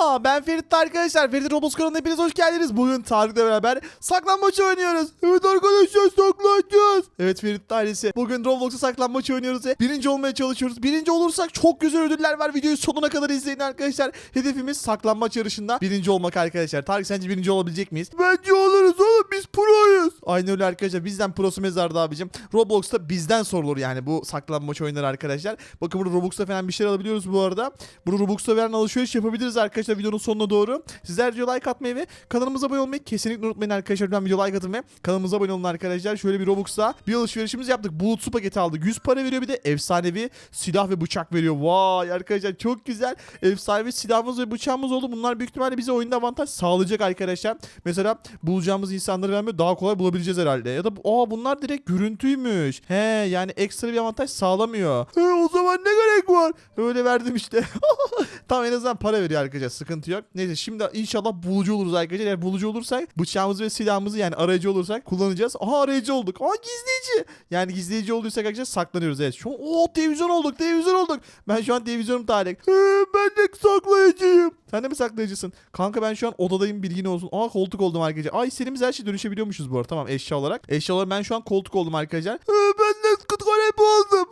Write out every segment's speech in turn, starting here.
Merhaba ben Ferit arkadaşlar. Ferit Roblox kanalına hepiniz hoş geldiniz. Bugün Tarık'la beraber saklambaç oynuyoruz. Evet arkadaşlar saklanacağız. Evet Ferit ailesi. Bugün Roblox'ta saklambaç oynuyoruz ve birinci olmaya çalışıyoruz. Birinci olursak çok güzel ödüller var. Videoyu sonuna kadar izleyin arkadaşlar. Hedefimiz saklambaç yarışında birinci olmak arkadaşlar. Tarık sence birinci olabilecek miyiz? Bence oluruz oğlum biz proyuz. Aynen öyle arkadaşlar. Bizden prosu mezarda abicim. Roblox'ta bizden sorulur yani bu saklambaç oyunları arkadaşlar. Bakın burada Robux'ta falan bir şeyler alabiliyoruz bu arada. Bunu Robux'ta veren alışveriş yapabiliriz arkadaşlar videonun sonuna doğru. Sizler video like atmayı ve kanalımıza abone olmayı kesinlikle unutmayın arkadaşlar. Lütfen video like atın ve kanalımıza abone olun arkadaşlar. Şöyle bir Robux'ta bir alışverişimiz yaptık. Bulut su paketi aldık. 100 para veriyor bir de efsanevi silah ve bıçak veriyor. Vay arkadaşlar çok güzel. Efsanevi silahımız ve bıçağımız oldu. Bunlar büyük ihtimalle bize oyunda avantaj sağlayacak arkadaşlar. Mesela bulacağımız insanları ben böyle daha kolay bulabileceğiz herhalde. Ya da aa bunlar direkt görüntüymüş. He yani ekstra bir avantaj sağlamıyor. He o zaman ne gerek var? Öyle verdim işte. tamam en azından para veriyor arkadaşlar. Sıkıntı yok. Neyse şimdi inşallah bulucu oluruz arkadaşlar. Eğer bulucu olursak bıçağımızı ve silahımızı yani arayıcı olursak kullanacağız. Aha arayıcı olduk. Aa gizleyici. Yani gizleyici olduysak arkadaşlar saklanıyoruz. Evet. Şu an o televizyon olduk. Televizyon olduk. Ben şu an televizyonum Tarık. He, ben de saklayıcıyım. Sen de mi saklayıcısın? Kanka ben şu an odadayım bilgin olsun. Aa koltuk oldum arkadaşlar. Ay istediğimiz her şey dönüşebiliyormuşuz bu arada. Tamam eşya olarak. Eşya olarak ben şu an koltuk oldum arkadaşlar. He, ben de kanepe oldum.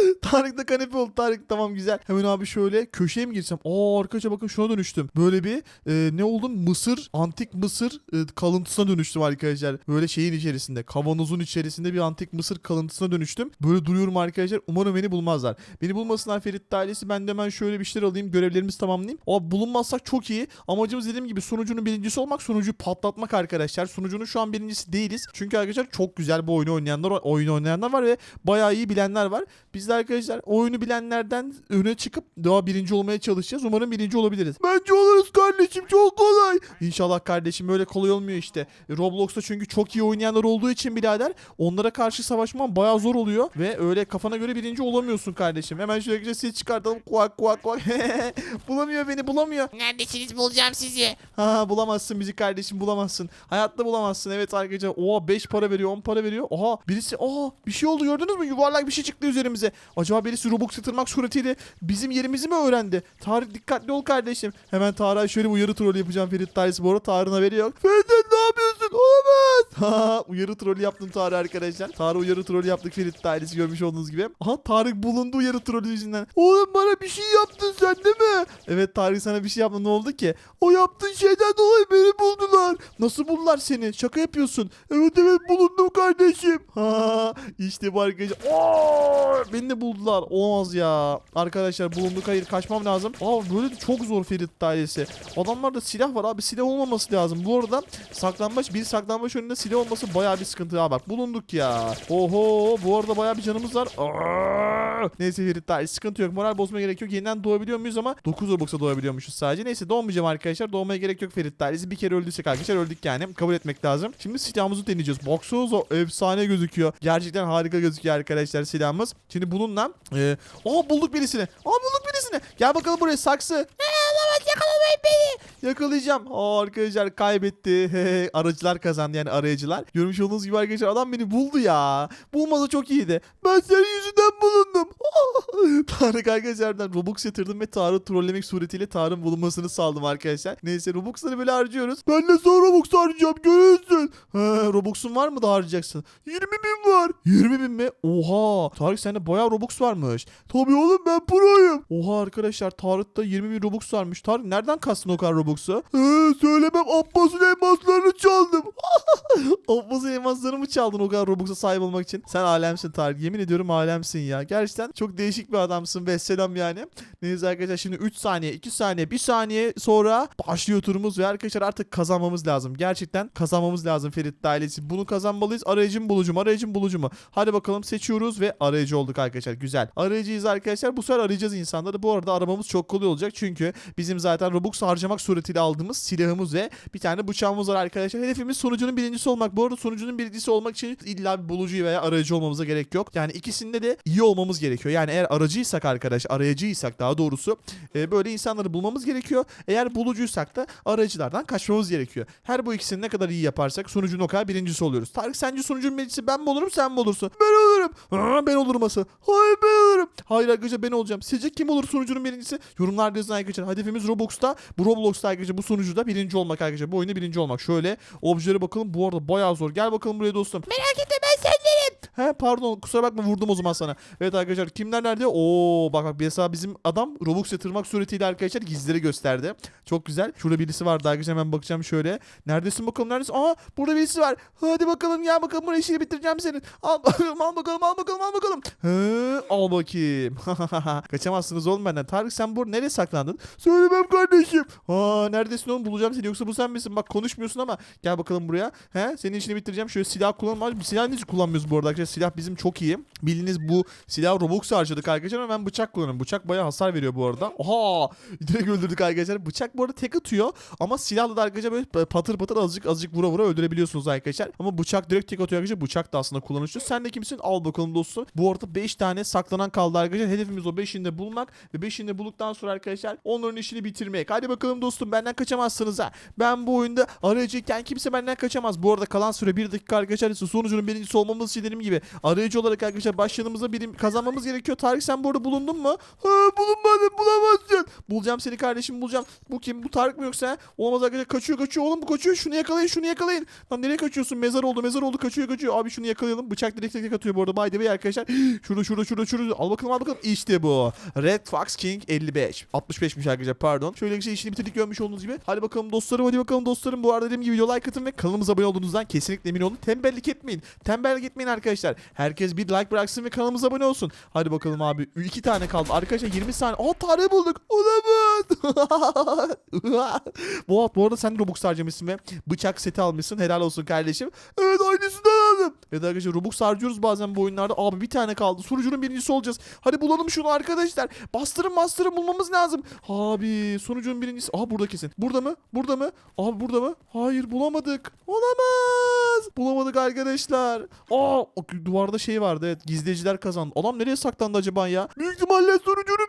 Tarık da kanepe oldu. Tarık tamam güzel. Hemen abi şöyle köşeye mi girsem? Aa arkadaşlar bakın şuna dönüştüm. Böyle bir e, ne oldum? Mısır, antik Mısır e, kalıntısına dönüştüm arkadaşlar. Böyle şeyin içerisinde, kavanozun içerisinde bir antik Mısır kalıntısına dönüştüm. Böyle duruyorum arkadaşlar. Umarım beni bulmazlar. Beni bulmasınlar Ferit ailesi. Ben de hemen şöyle bir şeyler alayım. Görevlerimizi tamamlayayım. Aa bulunmazsak çok iyi. Amacımız dediğim gibi sunucunun birincisi olmak. Sunucuyu patlatmak arkadaşlar. Sunucunun şu an birincisi değiliz. Çünkü arkadaşlar çok güzel bu oyunu oynayanlar, oyunu oynayanlar var ve bayağı iyi bilenler var. Biz de arkadaşlar oyunu bilenlerden öne çıkıp daha birinci olmaya çalışacağız. Umarım birinci olabiliriz. Bence oluruz kardeşim çok kolay. İnşallah kardeşim böyle kolay olmuyor işte. Roblox'ta çünkü çok iyi oynayanlar olduğu için birader onlara karşı savaşman bayağı zor oluyor. Ve öyle kafana göre birinci olamıyorsun kardeşim. Hemen şöyle güzel ses çıkartalım. Kuak kuak kuak. bulamıyor beni bulamıyor. Neredesiniz bulacağım sizi. Ha bulamazsın bizi kardeşim bulamazsın. Hayatta bulamazsın evet arkadaşlar. Oha 5 para veriyor 10 para veriyor. Oha birisi oha bir şey oldu gördünüz mü? Yuvarlak bir şey çıktı üzerimize. Acaba birisi Robux yatırmak suretiyle bizim yerimizi mi öğrendi? Tarık dikkatli ol kardeşim. Hemen Tarık'a şöyle uyarı trolü yapacağım Ferit Tarık. Bu arada Tarık'ın haberi yok. Ferit ne yapıyorsun? Olamaz. Uyarı trolü yaptım Tarık arkadaşlar. Tarık uyarı trolü yaptık Ferit ailesi görmüş olduğunuz gibi. Aha Tarık bulundu uyarı trolü yüzünden. Oğlum bana bir şey yaptın sen değil mi? Evet Tarık sana bir şey yaptı ne oldu ki? O yaptığın şeyden dolayı beni buldular. Nasıl buldular seni? Şaka yapıyorsun. Evet evet bulundum kardeşim. Ha işte bu arkadaşlar. Oo, beni de buldular. Olamaz ya. Arkadaşlar bulunduk hayır kaçmam lazım. Aa böyle çok zor Ferit ailesi. Adamlarda silah var abi silah olmaması lazım. Bu arada saklanmaç bir saklanmaç önünde silah olması bayağı bir sıkıntı ya bak bulunduk ya. Oho bu arada bayağı bir canımız var. Aa! Neyse Ferit ailesi sıkıntı yok. Moral bozmaya gerek yok. Yeniden doğabiliyor muyuz ama 9 Robux'a doğabiliyormuşuz sadece. Neyse doğmayacağım arkadaşlar. Doğmaya gerek yok Ferit ailesi. Bir kere öldüysek arkadaşlar öldük yani. Kabul etmek lazım. Şimdi silahımızı deneyeceğiz. Baksanıza efsane gözüküyor. Gerçekten harika gözüküyor arkadaşlar silahımız. Şimdi bununla e, aa bulduk birisini. Aa bulduk birisini. Gel bakalım buraya saksı. Olamaz yakalamayın beni. Yakalayacağım. Aa arkadaşlar kaybetti. Aracılar kazandı yani arayıcılar. Görmüş olduğunuz gibi arkadaşlar adam beni buldu ya. Bulmasa çok iyiydi. Ben senin yüzünden bulundum. Tarık arkadaşlardan Robux yatırdım ve Tarık'ı trollemek suretiyle Tarık'ın bulunmasını sağladım arkadaşlar. Neyse Robux'ları böyle harcıyoruz. Ben de sonra Robux harcayacağım görürsün. Robux'un var mı da harcayacaksın? 20 bin var. 20 bin mi? Oha. Tarık sende bayağı Robux varmış. Tabii oğlum ben proyum. Oha arkadaşlar Tarık'ta 20 bin Robux varmış. Tarık nereden kastın o kadar Robux'u? Ee, söylemem Abbas'ın elmaslarını çaldım. Abbas'ın elmaslarını mı çaldın o kadar Robux'a sahip olmak için? Sen alemsin Tarık. Yemin ediyorum alemsin ya. Gerçekten çok değişik bir adamsın ve selam yani. Neyse arkadaşlar şimdi 3 saniye, 2 saniye, 1 saniye sonra başlıyor turumuz ve arkadaşlar artık kazanmamız lazım. Gerçekten kazanmamız lazım Ferit ailesi. Bunu kazanmalıyız. Arayıcım bulucu mu? Arayıcım bulucu mu? Hadi bakalım seçiyoruz ve arayıcı olduk arkadaşlar. Güzel. Arayıcıyız arkadaşlar. Bu sefer arayacağız insanları. Bu arada aramamız çok kolay olacak. Çünkü bizim zaten Robux harcamak suretiyle suretiyle aldığımız silahımız ve bir tane bıçağımız var arkadaşlar. Hedefimiz sonucunun birincisi olmak. Bu arada sonucunun birincisi olmak için illa bir bulucu veya aracı olmamıza gerek yok. Yani ikisinde de iyi olmamız gerekiyor. Yani eğer aracıysak arkadaş, arayıcıysak daha doğrusu e, böyle insanları bulmamız gerekiyor. Eğer bulucuysak da aracılardan kaçmamız gerekiyor. Her bu ikisini ne kadar iyi yaparsak sonucun o kadar birincisi oluyoruz. Tarık sence sonucun birincisi ben mi olurum sen mi olursun? Ben olurum. Aa, ben olurum asıl. Hayır ben olurum. Hayır arkadaşlar ben olacağım. Sizce kim olur sonucunun birincisi? Yorumlarda yazın arkadaşlar. Hedefimiz Robux'ta. Bu Roblox'ta arkadaşlar bu sonucuda birinci olmak arkadaşlar. Bu oyunda birinci olmak. Şöyle objelere bakalım. Bu arada bayağı zor. Gel bakalım buraya dostum. Merak. He pardon kusura bakma vurdum o zaman sana. Evet arkadaşlar kimler nerede? Oo bak bak mesela bizim adam Robux yatırmak suretiyle arkadaşlar gizleri gösterdi. Çok güzel. Şurada birisi vardı arkadaşlar hemen bakacağım şöyle. Neredesin bakalım neredesin? Aa burada birisi var. Hadi bakalım gel bakalım buraya işini bitireceğim senin. Al al bakalım al bakalım al bakalım. He, al bakayım. Kaçamazsınız oğlum benden. Tarık sen burada nereye saklandın? Söylemem kardeşim. Aa neredesin oğlum bulacağım seni yoksa bu sen misin? Bak konuşmuyorsun ama gel bakalım buraya. He senin işini bitireceğim. Şöyle silah kullanma. Bir silah hiç kullanmıyoruz bu arada arkadaşlar. Silah bizim çok iyi. Bildiğiniz bu silah Robux harcadık arkadaşlar ama ben bıçak kullanıyorum. Bıçak bayağı hasar veriyor bu arada. Oha! Direkt öldürdük arkadaşlar. Bıçak bu arada tek atıyor ama silahla da arkadaşlar böyle patır patır azıcık azıcık vura vura öldürebiliyorsunuz arkadaşlar. Ama bıçak direkt tek atıyor arkadaşlar. Bıçak da aslında kullanışlı. Sen de kimsin? Al bakalım dostum. Bu arada 5 tane saklanan kaldı arkadaşlar. Hedefimiz o 5'ini de bulmak ve 5'ini de bulduktan sonra arkadaşlar onların işini bitirmek. Hadi bakalım dostum benden kaçamazsınız ha. Ben bu oyunda arayıcıyken kimse benden kaçamaz. Bu arada kalan süre 1 dakika arkadaşlar. Sonucunun birincisi olmamız için dediğim gibi arayıcı olarak arkadaşlar başladığımızda birim kazanmamız gerekiyor. Tarık sen bu arada bulundun mu? Ha bulunmadım bulamazsın. Bulacağım seni kardeşim bulacağım. Bu kim? Bu Tarık mı yoksa? Olamaz arkadaşlar kaçıyor kaçıyor oğlum bu kaçıyor. Şunu yakalayın şunu yakalayın. Lan nereye kaçıyorsun? Mezar oldu mezar oldu kaçıyor kaçıyor. Abi şunu yakalayalım. Bıçak direkt tek atıyor bu arada. By the arkadaşlar. Şurada şurada şurada şurada. Al bakalım al bakalım. İşte bu. Red Fox King 55. 65'miş arkadaşlar pardon. Şöyle şey işini bitirdik görmüş olduğunuz gibi. Hadi bakalım dostlarım hadi bakalım dostlarım. Bu arada dediğim gibi video like atın ve kanalımıza abone olduğunuzdan kesinlikle emin olun. Tembellik etmeyin. Tembellik etmeyin arkadaşlar. Herkes bir like bıraksın ve kanalımıza abone olsun. Hadi bakalım abi. iki tane kaldı. Arkadaşlar 20 saniye. Aa Tarık'ı bulduk. Olamaz. bu, bu arada sen Robux harcamışsın ve bıçak seti almışsın. Helal olsun kardeşim. Evet aynısını aldım. Evet arkadaşlar Robux harcıyoruz bazen bu oyunlarda. Abi bir tane kaldı. Sunucunun birincisi olacağız. Hadi bulalım şunu arkadaşlar. Bastırın bastırın bulmamız lazım. Abi sunucunun birincisi. Aha burada kesin. Burada mı? Burada mı? Abi burada mı? Hayır bulamadık. Olamaz. Bulamadık arkadaşlar. Aa duvarda şey vardı evet. Gizleyiciler kazandı. Adam nereye saklandı acaba ya? Büyük ihtimalle birincisi.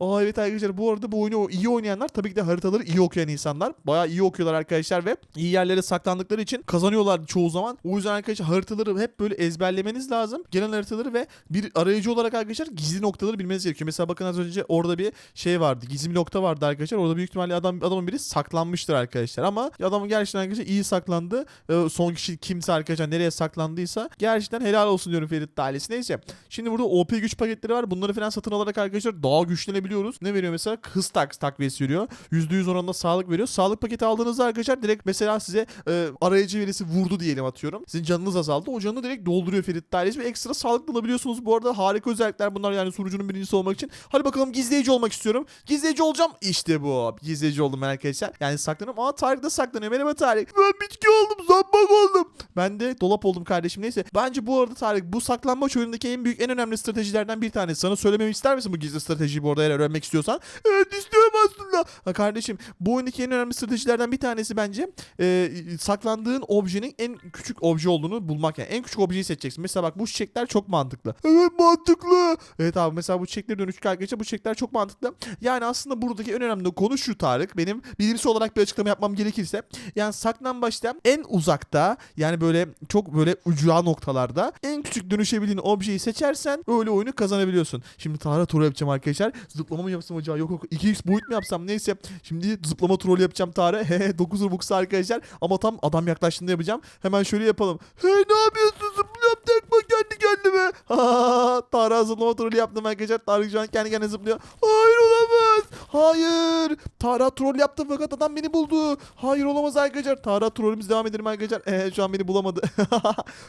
Aa evet arkadaşlar bu arada bu oyunu iyi oynayanlar tabii ki de haritaları iyi okuyan insanlar. Bayağı iyi okuyorlar arkadaşlar ve iyi yerlere saklandıkları için kazanıyorlar çoğu zaman. O yüzden arkadaşlar haritaları hep böyle ezberlemeniz lazım. Genel haritaları ve bir arayıcı olarak arkadaşlar gizli noktaları bilmeniz gerekiyor. Mesela bakın az önce orada bir şey vardı. Gizli nokta vardı arkadaşlar. Orada büyük ihtimalle adam adamın biri saklanmıştır arkadaşlar. Ama adam gerçekten arkadaşlar iyi saklandı. Ee, son kişi kimse arkadaşlar nereye saklandıysa gerçekten helal olsun diyorum Ferit ailesi. Neyse. Şimdi burada OP güç paketleri var. Bunları falan satın alarak arkadaşlar daha güçlenebiliyoruz. Ne veriyor mesela? Hız tak takviyesi veriyor. %100 oranında sağlık veriyor. Sağlık paketi aldığınızda arkadaşlar direkt mesela size e, arayıcı verisi vurdu diyelim atıyorum. Sizin canınız azaldı. O canını direkt dolduruyor Ferit ailesi ve ekstra sağlık bulabiliyorsunuz. Bu arada harika özellikler bunlar yani sunucunun birincisi olmak için. Hadi bakalım gizleyici olmak istiyorum. Gizleyici olacağım. İşte bu. Gizleyici oldum arkadaşlar. Yani saklanıyorum. Aa Tarık da saklanıyor. Merhaba Tarık. Ben bitki oldum. Zambak oldum. Ben de dolap oldum kardeşim. Neyse. Bence bu arada Tarık bu saklanmaç oyunundaki en büyük en önemli stratejilerden bir tanesi. Sana söylememi ister misin bu gizli stratejiyi bu arada eğer öğrenmek istiyorsan? Evet istiyorum aslında. Ha kardeşim bu oyundaki en önemli stratejilerden bir tanesi bence e, saklandığın objenin en küçük obje olduğunu bulmak yani. En küçük objeyi seçeceksin. Mesela bak bu çiçekler çok mantıklı. Evet mantıklı. Evet abi mesela bu çiçekleri dönüştük arkadaşlar. Bu çiçekler çok mantıklı. Yani aslında buradaki en önemli konu şu Tarık. Benim bilimsel olarak bir açıklama yapmam gerekirse. Yani saklambaçta en uzakta yani böyle çok böyle ucra noktalarda en küçük dönüşebildiğin objeyi seçersen öyle oyunu kazanabiliyorsun. Şimdi Tarık turu yapacağım arkadaşlar. Zıplama mı yapsam acaba? Yok yok 2x boyut mu yapsam? Neyse. Şimdi zıplama troll yapacağım Tarık. He 9 Robux arkadaşlar. Ama tam adam yaklaştığında yapacağım. Hemen şöyle yapalım. Hey ne yapıyorsun? Zıplıyorum tek bak kendi kendime. Tarık zıplama troll yaptım arkadaşlar. Tarık şu an kendi kendine zıplıyor. Hayır olamaz. Hayır. Tarık troll yaptı fakat adam beni buldu. Hayır olamaz arkadaşlar. Tarık trollümüz devam edelim arkadaşlar. Ee, şu an beni bulamadı.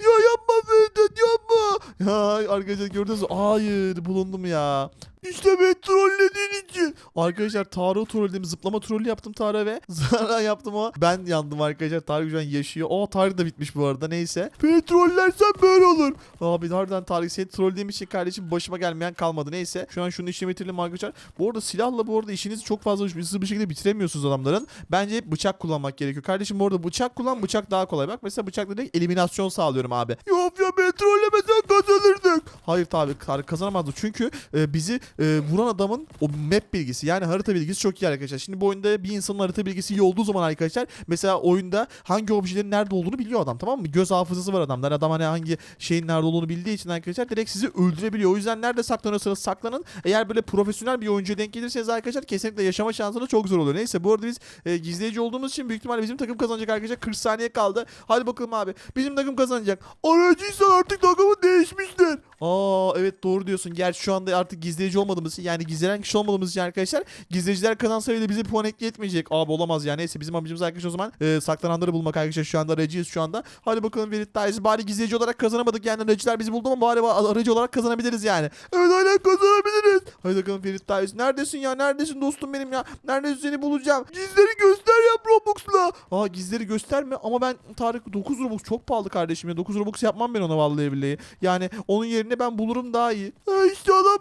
ya yapma Vedat yapma. Ya arkadaşlar gördünüz mü? Hayır bulundum ya. İşte beni trollediğin için. Arkadaşlar Tarık'ı trolledim. Zıplama trolü yaptım Tarık'a ve zarar yaptım ama ben yandım arkadaşlar. Tarık şu an yaşıyor. O Tarık da bitmiş bu arada neyse. Beni trollersen böyle olur. Abi harbiden Tarık seni trollediğim için kardeşim başıma gelmeyen kalmadı. Neyse şu an şunu işlemi bitirelim arkadaşlar. Bu arada silahla bu arada işinizi çok fazla hızlı bir şekilde bitiremiyorsunuz adamların. Bence hep bıçak kullanmak gerekiyor. Kardeşim bu arada bıçak kullan bıçak daha kolay. Bak mesela bıçakla direkt eliminasyon sağlıyorum abi. Yok ya beni trollemesen kazanırdık. Hayır tabi Tarık kazanamazdı. Çünkü e, bizi e, vuran adamın o map bilgisi yani harita bilgisi çok iyi arkadaşlar. Şimdi bu oyunda bir insanın harita bilgisi iyi olduğu zaman arkadaşlar mesela oyunda hangi objelerin nerede olduğunu biliyor adam tamam mı? Göz hafızası var adamda. Adam hani hangi şeyin nerede olduğunu bildiği için arkadaşlar direkt sizi öldürebiliyor. O yüzden nerede saklanıyorsanız saklanın. Eğer böyle profesyonel bir oyuncuya denk gelirseniz arkadaşlar kesinlikle yaşama şansınız çok zor oluyor. Neyse bu arada biz e, gizleyici olduğumuz için büyük ihtimalle bizim takım kazanacak arkadaşlar. 40 saniye kaldı. Hadi bakalım abi. Bizim takım kazanacak. Aracıysan artık takımı değişmiştir. Aa evet doğru diyorsun. Gerçi şu anda artık gizleyici olmadığımız yani gizlenen kişi olmadığımız için arkadaşlar gizleyiciler kazansa bile bize puan ekleyetmeyecek. Abi olamaz ya. Neyse bizim amacımız arkadaşlar o zaman e, saklananları bulmak arkadaşlar. Şu anda aracıyız şu anda. Hadi bakalım Verit Dayısı. Bari gizleyici olarak kazanamadık yani aracılar bizi buldu ama bari ba- aracı olarak kazanabiliriz yani. Evet hala kazanabiliriz. Hadi bakalım Ferit Dayısı. Neredesin ya? Neredesin dostum benim ya? Neredesin seni bulacağım? Gizleri göster ya Robux'la. Aa gizleri gösterme ama ben Tarık 9 Robux çok pahalı kardeşim ya. 9 Robux yapmam ben ona vallahi billahi. Yani onun yerine ben bulurum daha iyi. Ha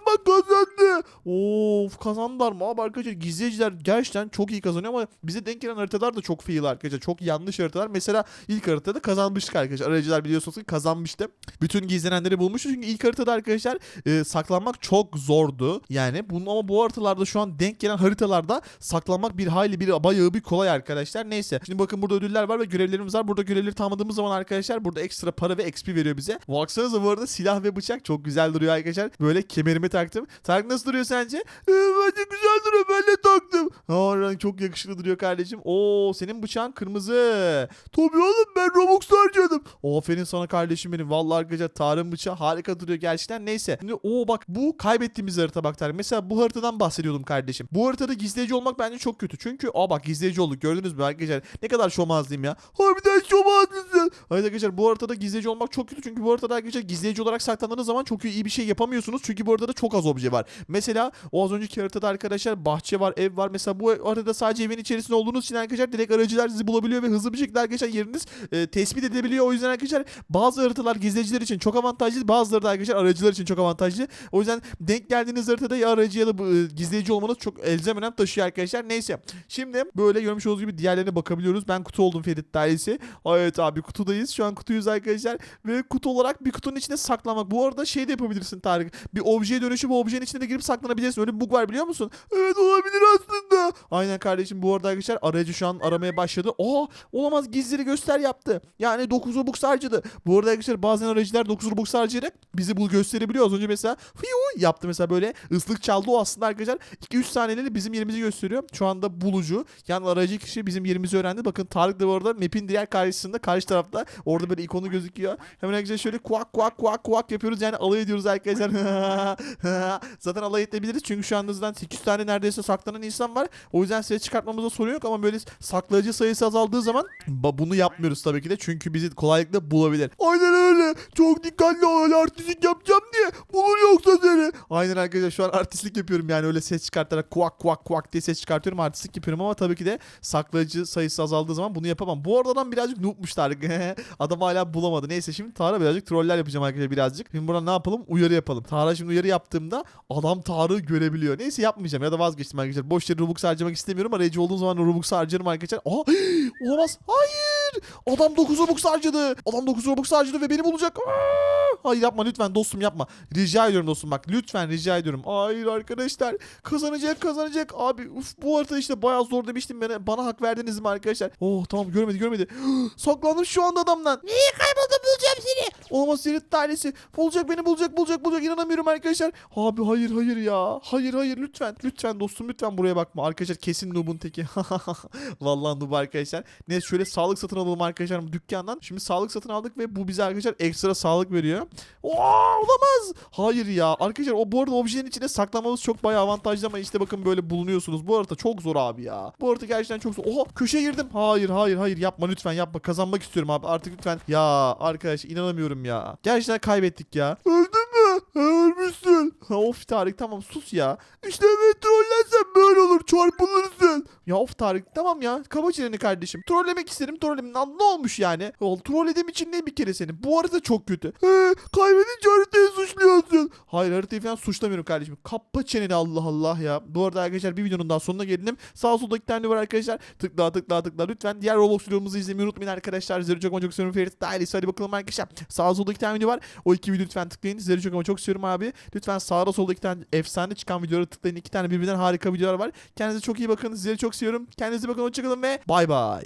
bak kazandı. Of kazandılar mı? Abi arkadaşlar gizleyiciler gerçekten çok iyi kazanıyor ama bize denk gelen haritalar da çok fail arkadaşlar. Çok yanlış haritalar. Mesela ilk haritada kazanmıştık arkadaşlar. Aracılar biliyorsunuz ki kazanmıştı. Bütün gizlenenleri bulmuştu. Çünkü ilk haritada arkadaşlar e, saklanmak çok zordu. Yani bunun ama bu haritalarda şu an denk gelen haritalarda saklanmak bir hayli bir bayağı bir kolay arkadaşlar. Neyse. Şimdi bakın burada ödüller var ve görevlerimiz var. Burada görevleri tamamladığımız zaman arkadaşlar burada ekstra para ve XP veriyor bize. Baksanıza bu arada silah ve bıçak çok güzel duruyor arkadaşlar. Böyle kemerime taktım. Tarık nasıl duruyor sence? Ee, bence güzel duruyor. Ben de taktım. Aa, çok yakışıklı duruyor kardeşim. Oo senin bıçağın kırmızı. Tabii oğlum ben Robux harcadım. Aferin sana kardeşim benim. Vallahi arkadaşlar Tarık'ın bıçağı harika duruyor gerçekten. Neyse. Şimdi o bak bu kaybettiğimiz harita bak Tarık. Mesela bu haritadan bahsediyordum kardeşim. Bu haritada gizleyici olmak bence çok kötü. Çünkü aa bak gizleyici olduk. Gördünüz mü arkadaşlar? Ne kadar şomazlıyım ya. Harbiden şomazlısın. Hayır arkadaşlar bu haritada gizleyici olmak çok kötü. Çünkü bu haritada arkadaşlar gizleyici olarak saklandığınız zaman çok iyi bir şey yapamıyorsunuz. Çünkü bu haritada çok az obje var. Mesela o az önceki haritada arkadaşlar bahçe var, ev var. Mesela bu haritada sadece evin içerisinde olduğunuz için arkadaşlar direkt aracılar sizi bulabiliyor ve hızlı bir şekilde arkadaşlar yeriniz e, tespit edebiliyor. O yüzden arkadaşlar bazı haritalar gizleyiciler için çok avantajlı. Bazıları da arkadaşlar aracılar için çok avantajlı. O yüzden denk geldiğiniz haritada ya aracı ya da e, gizleyici olmanız çok elzem önem taşıyor arkadaşlar. Neyse. Şimdi böyle görmüş olduğunuz gibi diğerlerine bakabiliyoruz. Ben kutu oldum Ferit dairesi. Evet abi kutudayız. Şu an kutuyuz arkadaşlar. Ve kutu olarak bir kutunun içinde saklanmak. Bu arada şey de yapabilirsin Tarık. Bir objeye dönüşüp objenin içine de girip saklanabilirsin. Öyle bir bug var biliyor musun? Evet olabilir aslında. Aynen kardeşim bu arada arkadaşlar aracı şu an aramaya başladı. Aa olamaz gizleri göster yaptı. Yani 9 Robux harcadı. Bu arada arkadaşlar bazen aracılar 9 Robux harcayarak bizi bu gösterebiliyor. Az önce mesela fiyu yaptı mesela böyle ıslık çaldı o aslında arkadaşlar 2-3 saniyeli bizim yerimizi gösteriyor. Şu anda bulucu. Yani aracı kişi bizim yerimizi öğrendi. Bakın Tarık da bu arada map'in diğer karşısında karşı tarafta orada böyle ikonu gözüküyor. Hemen arkadaşlar şöyle kuak kuak kuak kuak yapıyoruz. Yani alay ediyoruz arkadaşlar. zaten alay edebiliriz. Çünkü şu anda zaten 8 tane neredeyse saklanan insan var. O yüzden ses çıkartmamızda sorun yok ama böyle saklayıcı sayısı azaldığı zaman bunu yapmıyoruz tabii ki de. Çünkü bizi kolaylıkla bulabilir. Aynen öyle. Çok dikkatli ol. Artistik yapacağım diye bulur yoksa seni. Aynen arkadaşlar şu an artistlik yapıyorum yani öyle ses çıkartarak kuak kuak kuak diye ses çıkartıyorum. Artistlik yapıyorum ama tabii ki de saklayıcı sayısı azaldığı zaman bunu yapamam. Bu arada adam birazcık noobmuş Tarık. adam hala bulamadı. Neyse şimdi Tarık'a birazcık troller yapacağım arkadaşlar birazcık. Şimdi buradan ne yapalım? Uyarı yapalım. Tarık'a şimdi uyarı yaptığımda adam Tarık'ı görebiliyor. Neyse yapmayacağım ya da vazgeçtim arkadaşlar. Boş yere Robux harcamak istemiyorum. Arayıcı olduğum zaman Robux harcarım arkadaşlar. Aha olamaz. Hayır. Adam 9 Robux harcadı. Adam 9 Robux harcadı ve beni bulacak. Aa! Hayır yapma lütfen dostum yapma. Rica ediyorum dostum bak lütfen rica ediyorum. Hayır arkadaşlar kazanacak kazanacak. Abi uf bu harita işte bayağı zor demiştim bana. Bana hak verdiniz mi arkadaşlar? Oh tamam görmedi görmedi. Saklandım şu anda adamdan. Niye kayboldun bulacağım seni. Olamaz Ferit tanesi. Bulacak beni bulacak bulacak bulacak inanamıyorum arkadaşlar. Abi hayır hayır ya. Hayır hayır lütfen. Lütfen dostum lütfen buraya bakma. Arkadaşlar kesin noob'un teki. Vallahi noob arkadaşlar. Neyse şöyle sağlık satın alalım arkadaşlar dükkandan. Şimdi sağlık satın aldık ve bu bize arkadaşlar ekstra sağlık veriyor. Oo, olamaz. Hayır ya. Arkadaşlar o bu arada objenin içine saklamamız çok bayağı avantajlı ama işte bakın böyle bulunuyorsunuz. Bu harita çok zor abi ya. Bu harita gerçekten çok zor. Oha köşeye girdim. Hayır hayır hayır yapma lütfen yapma. Kazanmak istiyorum abi. Artık lütfen. Ya arkadaş inanamıyorum ya. Gerçekten kaybettik ya. Ha, ölmüşsün. Of Tarık tamam sus ya. İşte evet trollersen böyle olur çarpılırsın. Ya of Tarık tamam ya kaba çeneni kardeşim. Trollemek isterim trollemin Lan ne olmuş yani? Ol trollediğim için ne bir kere seni. Bu arada çok kötü. He, kaybedince haritayı suçluyorsun. Hayır haritayı falan suçlamıyorum kardeşim. Kapa çeneni Allah Allah ya. Bu arada arkadaşlar bir videonun daha sonuna geldim. Sağ solda iki tane var arkadaşlar. Tıkla tıkla tıkla lütfen. Diğer Roblox videomuzu izlemeyi unutmayın arkadaşlar. Sizleri çok ama çok seviyorum. Ferit hadi bakalım arkadaşlar. Sağ solda iki tane video var. O iki video lütfen tıklayın. Sizleri çok ama çok seviyorum abi. Lütfen sağda solda iki tane efsane çıkan videolara tıklayın. İki tane birbirinden harika videolar var. Kendinize çok iyi bakın. Sizleri çok seviyorum. Kendinize bakın. Hoşçakalın ve bay bay.